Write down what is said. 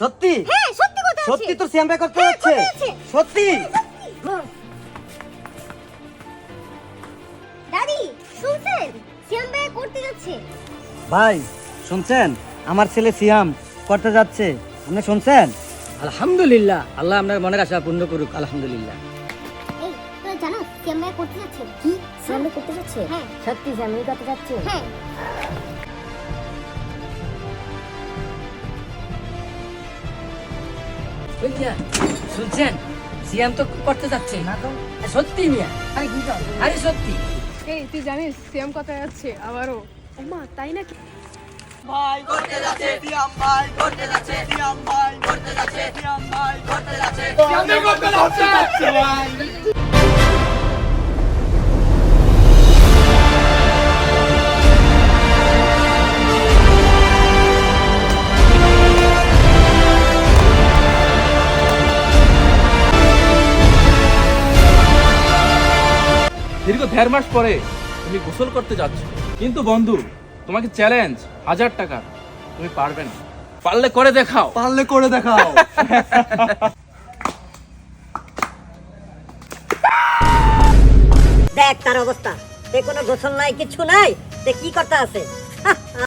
সত্যি? হ্যাঁ সত্যি কথা আছে। সত্যি তোর ভাই করতে যাচ্ছে। সত্যি? দাদি শুনছেন? ভাই করতে যাচ্ছে। ভাই শুনছেন? আমার ছেলে সিয়াম করতে যাচ্ছে। আপনি শুনছেন? আলহামদুলিল্লাহ। আল্লাহ আপনার মনের আশা পূর্ণ করুক আলহামদুলিল্লাহ। জানো করতে যাচ্ছে। কি? করতে যাচ্ছে? হ্যাঁ। সত্যি করতে যাচ্ছি? হ্যাঁ। বুঝছেন শুনছেন? সিএম তো করতে যাচ্ছে। না তো। সত্যি মিয়া? আরে কি আরে সত্যি। এই তুই জানিস সিএম কোথায় যাচ্ছে? আবারও। ওমা তাই নাকি? দীর্ঘ দেড় মাস পরে তুমি গোসল করতে যাচ্ছ। কিন্তু বন্ধু তোমাকে চ্যালেঞ্জ হাজার টাকা। তুমি পারবে না। পারলে করে দেখাও। পারলে করে দেখাও। দেখ তার অবস্থা। সে কোনো গোসল নাই কিছু নাই। সে কি করতে আছে।